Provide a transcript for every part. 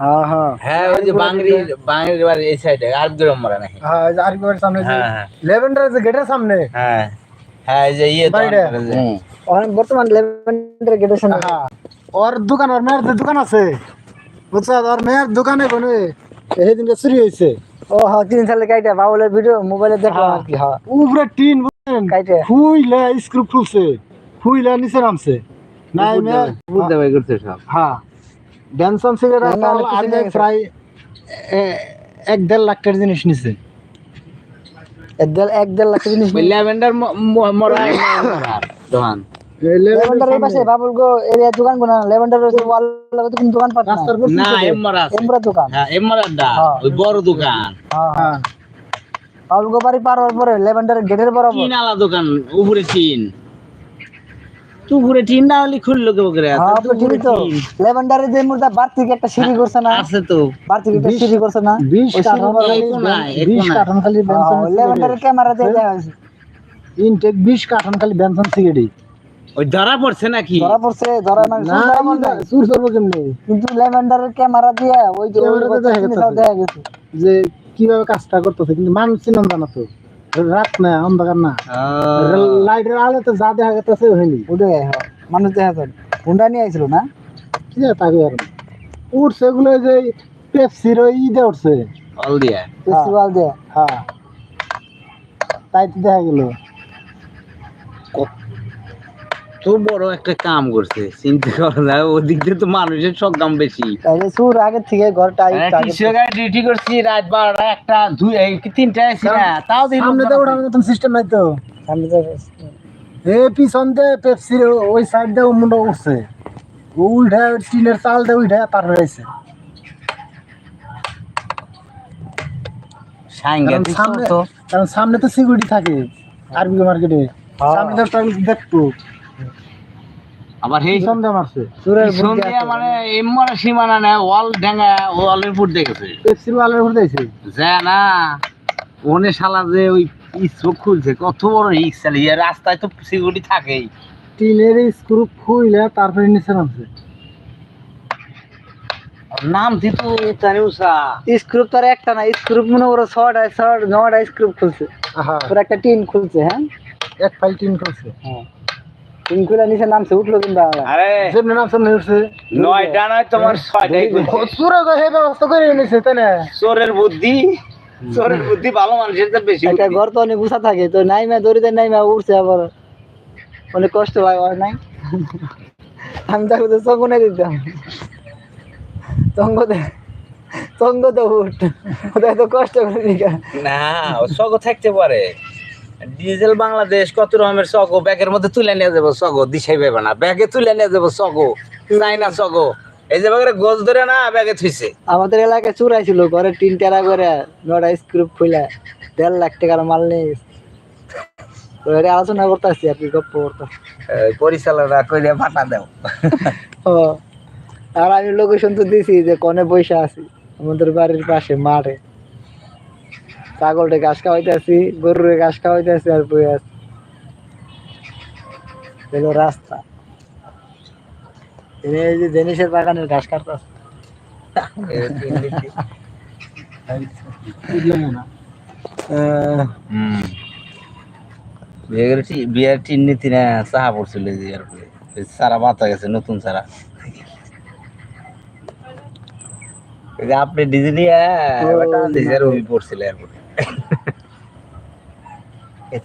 হ্যাঁ হ্যাঁ। হ্যাঁ ওই যে বাংরি বাংরির বাড়ি এই সাইডে আর গ্রাম মারা নাকি? হ্যাঁ এই আরবি বাড়ির সামনে যে হ্যাঁ হ্যাঁ। লেভেন্ডার যে গেটের সামনে। হ্যাঁ হ্যাঁ এই যে ইয়ে তো বাড়িটা? আমাদের যে- হুম। বর্তমান লেভেন্ডার গেটের সামনে। হ্যাঁ। ওর দোকান ওর মেয়ের দোকান আছে। বুঝছ ওর মেয়ের দোকানে কোনো সেদিনকে চুরি হয়েছে। ও হ্যাঁ তিন সালে কাইটা বাবুলের ভিডিও মোবাইলে দেখলাম আর কি হ্যাঁ। উপরে টিন বুঝছেন? কাইটা। ফুইলে স্ক্রু খুলছে। ফুইলে নিচে নামছে। নাই মেয়ের বুঝতে পারি করছে সব হ্যাঁ। ড্যানসন কিছু আগে প্রায় এক দেড় লাখ টাকার জিনিস নিছে। এক দেড় এক দেড় লাখ জিনিস ল্যাভেন্ডার মরা দোকান লেভেন্ডার পাশে এরিয়া লেভেন্ডার ওয়াল লাগা তো? না এমরা হ্যাঁ দা হ্যাঁ। ওই বড় দোকান। হ্যাঁ। বাড়ি পার হওয়ার পরে লেভেন্ডার গেটের বরাবর। আলা দোকান উপরে টিন। তো উপরে টিন না হলে খুললো কেউ করে হ্যাঁ ঠিকই তো লেভেন্ডারের যে মুর্দা একটা সিঁড়ি করছে না আছে তো। একটা সিঁড়ি করছে না বিশ ওই কার্টন খালি। কার্টন খালি লেভেন্ডারের ক্যামেরা দিয়ে দেওয়া হয়েছে। ইনটেক বিশ কার্টন খালি বেনসন সিগারেট ওই ধরা পড়ছে নাকি? ধরা পড়ছে ধরা মানে না করব কেমনি? কিন্তু লেভেন্ডারের ক্যামেরা দিয়ে ওই যে দেখা গেছে। দেখা গেছে। যে কীভাবে কাজটা করতেছে কিন্তু মানুষ চিনন জানা তো। রাত না অন্ধকার না। লাইটের আলোতে যা দেখা গেছে হয়নি। ওটাই হ্যাঁ। মানুষ দেখা যায়। হুন্ডা নিয়ে আইছিল না? আছে তাকে আর। উঠছে এগুলো যে পেপসির ওই ঈদে উঠছে অল দিয়া ফেস্টিভ্যাল দিয়ে হ্যাঁ। তাই তো দেখা গেল। তো বড় একটা কাম করছে চিন্তা করা যায় ওদিক দিয়ে তো মানুষের বেশি। সুর আগের থেকে ডিউটি করছি রাত বারোটা একটা দুই তিনটা না তাও দিন সামনে তো মতন সিস্টেম নাই তো। সামনে তো এ পিছন দিয়ে পেপসির ওই সাইড দিয়ে মুন্ডা উঠছে। উঠে টিনের চাল দিয়ে রয়েছে কারণ সামনে তো। কারণ সামনে তো সিকিউরিটি থাকে আরবি মার্কেটে হ্যাঁ। সামনে তো দেখতো আবার পিছন দিয়ে মারছে? আছে। মানে এমন সীমানা নেই ওয়াল ডেঙ্গা ওয়ালের দেখেছে। পেপসির ওয়ালের দিয়েছে যা না ওনে শালা যে ওই চোখ খুলছে কত বড় রিক্স চালিয়ে রাস্তায় তো সিকিউরিটি থাকেই। টিনের স্ক্রু খুইলে তারপরে নিচে নামছে। নাম দিত তানি উষা। স্ক্রুপ তো আর একটা না স্ক্রুপ মনে করো ছটা ছট নটা স্ক্রুপ খুলছে। পুরো একটা টিন খুলছে হ্যাঁ? এক ফাইল টিন খুলছে। টিন খুলে নিচে নামছে উঠল কিন্তু আবার। আরে। যেমনি নামছে মনে উঠছে। নয়টা নয় তোমার ছয়টাই সুরে হে ব্যবস্থা করে নিছে তাই না? চোরের বুদ্ধি চোরের বুদ্ধি ভালো মানুষের তো বেশি একটা ঘর তো অনেক উঁচা থাকে তো নাই মা দড়িতে নাই মা উঠছে আবার। অনেক কষ্ট হয় আর নাই? আমি তাকে তো সঙ্গনে দিতাম। সঙ্গতে সঙ্গতে উঠ। ওটা এত কষ্ট করে না সগ থাকতে পারে। ডিজেল বাংলাদেশ কত রকমের সগ ব্যাগের মধ্যে তুলে নিয়ে যাব সগ দিশাই পাবে না। ব্যাগে তুলে নিয়ে যাব সগ নাই না সগ এই যে ব্যাগের গোজ ধরে না ব্যাগে থুইছে। আমাদের এলাকায় চুরাইছিল ঘরে তিন টেরা করে নটা স্ক্রুপ খুলে দেড় লাখ টাকার মাল নিয়ে গেছে। আলোচনা করতেছি আর কি গপ্প করতেছি। পরিচালনা করে ফাটা দাও। ও আর আমি লোকেশন তো দিছি যে কনে বসে আছি আমাদের বাড়ির পাশে মাঠে। ছাগলটা ঘাস খাওয়াইতেছি গরুরে ঘাস খাওয়াইতেছি আর বই আছি। এলো রাস্তা। এই যে জেনিসের বাগানের ঘাস কাটতেছে। বিয়ের টিন নীতি না পড়ছিল সারা বাতা গেছে নতুন সারা আপনি ডিজে নিয়ে পড়ছিল এরপরে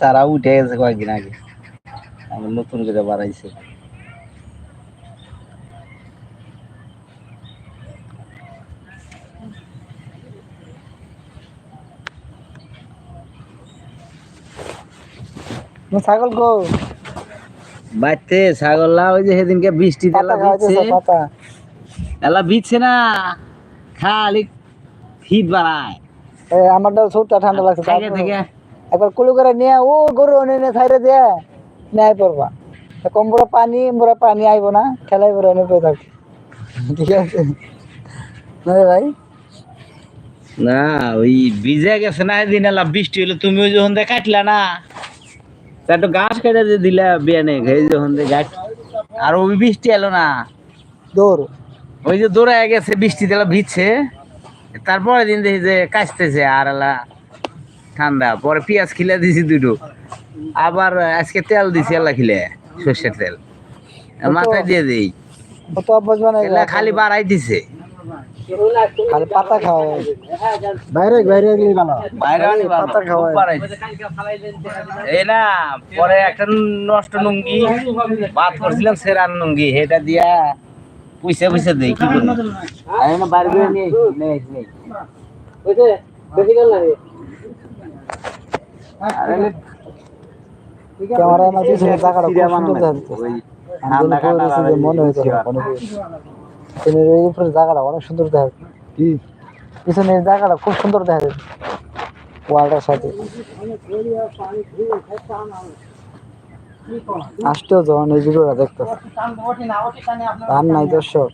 চারা উঠে গেছে কয়েকদিন আগে। আমার নতুন করে বাড়াইছে। ছাগল গো। বাড়তে ছাগল্লা ওই যে সেদিনকে বৃষ্টি পাতা দিচ্ছে এলা বিচ্ছে না খালি বাড়ায় এই আমারটা সৌটা ঠান্ডা লাগছে একবার কুলু করে নিয়ে ও গরু ছাইরে দিয়ে নেয় পড়বা। কম বড় পানি বড় পানি আইব না খেলাই বড় এনে পেয়ে থাকবে। ঠিক আছে। ভাই? না ওই ভিজে গেছে না এলা বৃষ্টি হলো তুমি ওই যখন দিয়ে কাটলা না? তা একটু গাছ কেটে যে দিলা বিয়ানে এই যখন দিয়ে গাছ আর ওই বৃষ্টি এলো না? দৌড়। ওই যে দৌড়ায় গেছে বৃষ্টি তেলা ভিজছে। তারপরে দিন দেখি যে কাচতেছে আর ঠান্ডা। পরে পেঁয়াজ খিলে দিছি দুটো। আবার আজকে তেল দিছি এলা খিলে সর্ষের তেল। মাথায় দিয়ে দিই। খালি বাড়াই দিছে। খালি পাতা খাওয়া বাইরে বাইরে বাইরে পাতা খাওয়ায়। খুব বাড়াই দিছে। এই না পরে একটা নষ্ট নুঙ্গি ভাত করছিলাম সেরান নুঙ্গি সেটা দিয়া পয়সা পয়সা দেই কি করব আমি না বাইরে করে নিয়ে আইছি, নিয়ে আইছি, নিয়ে আইছি। আর এলে ক্যামেরা আমার পিছনে জায়গাটা খুব সিরিয়া সুন্দর বানানো দেখা ওই যাচ্ছে আমি ঠান্ডা যখন কাটা করেছি যে মনে হয়েছে। মনে পিছনের এই উপরে জায়গাটা অনেক সুন্দর দেখা কি? পিছনের জায়গাটা খুব সুন্দর দেখা যাচ্ছে ওয়ালটার সাথে। আসতেও যখন এই ভিডিওটা দেখতো আর নাই দর্শক।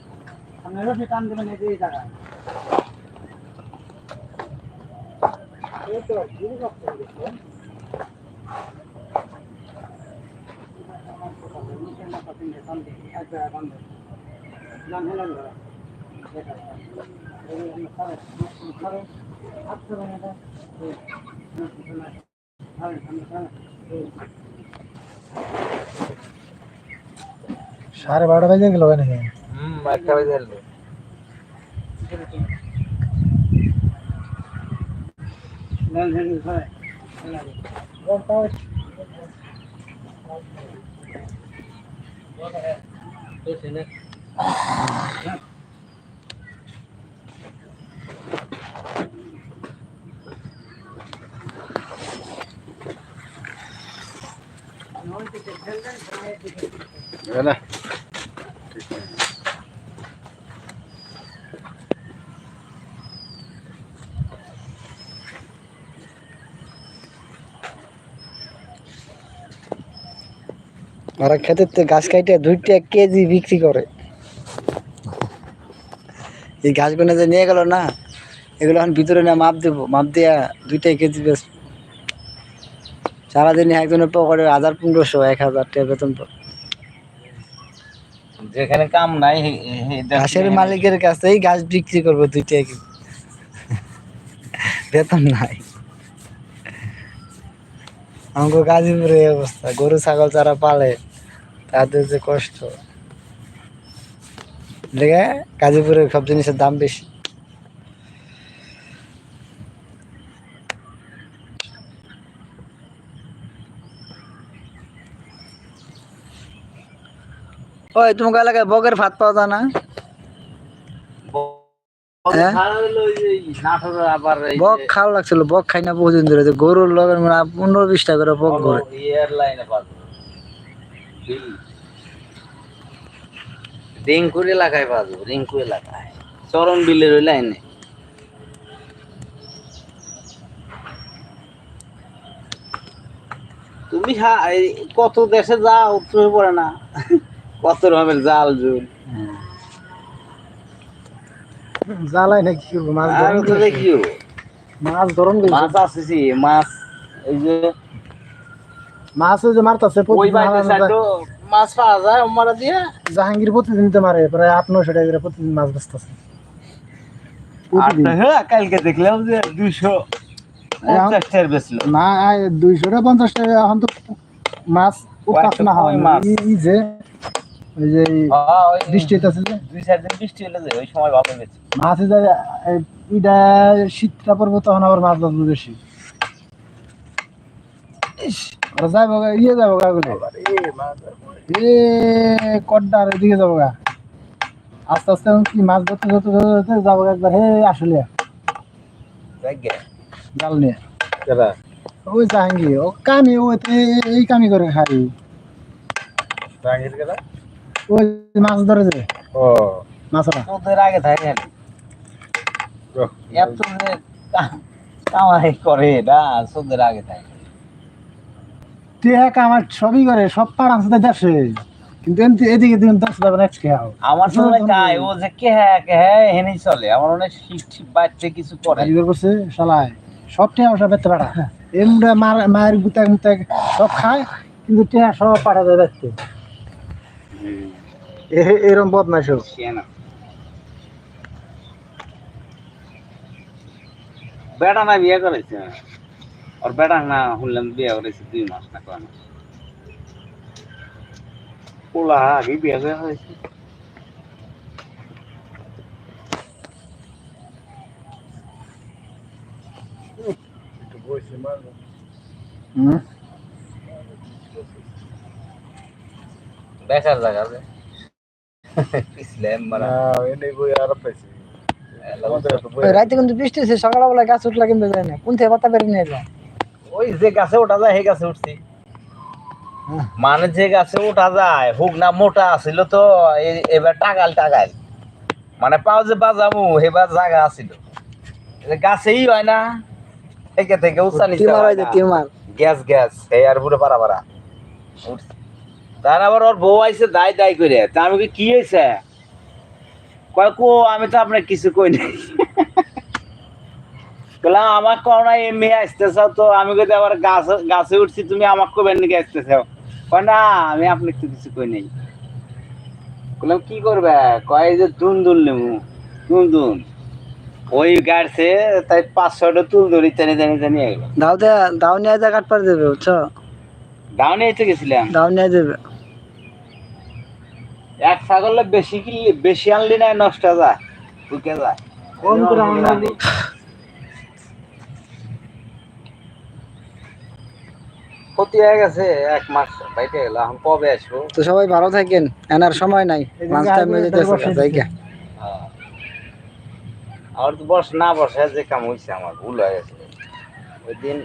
সাড়ে বারোটা বাজে গেল নাকি হুম, একটা বাজে এলো। ওরা খেতের থেকে গাছ কাইটে দুইটা কেজি বিক্রি করে। এই গাছগুলো যে নিয়ে গেল না এগুলো এখন ভিতরে না মাপ দেবো। মাপ দিয়া দুইটাই কেজি বেশ। সারাদিনে একজনের পকেটে হাজার পনেরোশো এক হাজার টাকা বেতন। যেখানে কাম নাই ঘাসের মালিকের কাছেই গাছ বিক্রি করব দুইটা কেজি। বেতন নাই। আমাকে গাজীপুরে অবস্থা। গরু ছাগল যারা পালে তাদের যে কষ্ট। লেগে গাজীপুরের সব জিনিসের দাম বেশি। ওই তোমাকে এলাকায় বগের ভাত পাওয়া যায় না? হ্যাঁ? বক খাওয়া লাগছিল বক খাই না বহুদিন ধরে। গরুর লগের মানে পনেরো বিশ টাকা করে বক ঘরে। রিঙ্কুর এলাকায় পাবো রিঙ্কু এলাকায়। চরণ বিলের ওই লাইনে তুমি কত দেশে যাও তুমি পড়ে না। কত রকমের জাল জুল। জ্বালাই না কি মাছ ধরন মাছ ধরন মাছ আসতেছি মাছ এই যে মাছ যে মারতাছে মাছ। পাওয়া যায় মারা দিয়ে। জাহাঙ্গীর প্রতিদিন তো মারে প্রায় আট নশো টাকা করে প্রতিদিন মাছ বেচতেছে। হ্যাঁ কালকে দেখলাম যে দুইশো পঞ্চাশ টাকার বেচলো। না দুইশো টাকা পঞ্চাশ টাকা এখন তো মাছ না হয়। যে ওই যে এই ওই বৃষ্টি হইতাছে যে। দুই চার দিন বৃষ্টি হলে যে ওই সময় ভালো মাছ যে ইটা শীতটা পড়ব তখন আবার মাছ বাঁচবো বেশি। গা, ইয়ে যাব গা গুলো এ কড্ডার এদিকে যাব গা আস্তে আস্তে কি মাছ ধরতে ধরতে ধরতে যাব একবার হে আসলে। জাল নিয়ে। ওই জাহাঙ্গীর ও কামি ও এই কামি করে খাই ওই মাছ ধরে যে। ও। মাছরা তোদের আগে থাকে এত কামাই করে না তোদের আগে থাকে। টেহা আমার সবই করে সব পারান কিন্তু এদিকে দিন আমার ও যে কে হ্যাঁ কে হ্যাঁ হেনে চলে। আমার অনেক শীত বাচ্চা কিছু করে। করছে শালায়। সব টেহা ওসব বেতে পারা মার মায়ের গুতাক মুতাক সব খায় কিন্তু টেহা সব পাঠাতে যায় এরম হোক বেটা না বিয়ে করেছে। ওর বেটা না শুনলাম বিয়ে করেছে দুই মাস না কয় মাস। পোলা আগে বিয়ে করে হয়েছে হুম? বেকার জায়গা আছে। ইসলাম মারা। ওই রাইতে কিন্তু বৃষ্টি সকালবেলা গাছ উঠলা কিন্তু যায় না। কোন থেকে পাতা বেরিয়ে নিয়ে ওই যে গাছে ওঠা যায় সেই গাছে উঠছি। হ্যাঁ। মানে যে গাছে ওঠা যায় হুক না মোটা আছিল তো এবার টাকাল টাকাল মানে পাও যে বাজামু এবার জায়গা আছিল। গাছেই হয় না। থেকে থেকে নিচে। টিমার গ্যাস গ্যাস এই আর পুরো পারা পারা তার আবার ওর বউ আইছে দায় দায় করে। তা আমি কি হয়েছে কয় কো আমি তো আপনার কিছু কই নাই। বললাম আমার এমনি আসতেছ তো আমি কই আবার গাছ গাছে উঠছি তুমি আমাকে কবেন নাকি আসতেছ? না আমি আপনাকে তো কিছু কই নাই। বললাম কি করবে? কয় যে দুন দুন নেব দুন দুন। ওই গাড়ছে তাই পাঁচ ছয়টা তুল ধরি টেনে টেনে টেনে গেল। দাও দে দাও নিয়ে যা কাট পারে দেবে বুঝছ? ডাউনে এসে গেছিলাম। দাও নিয়ে দেবে। এক ছাগলে বেশি কিনলে বেশি আনলি না নষ্ট যায় ঢুকে যায়। করে আনলি। ক্ষতি হয়ে গেছে এক মাস বাইতে গেল এখন কবে আসব তো সবাই ভালো থাকেন এনার সময় নাই লাঞ্চ টাইম হয়ে যেতেছে জায়গা। আর তো বস না বসে যে কাম হয়েছে আমার ভুল হয়ে গেছে ওই দিন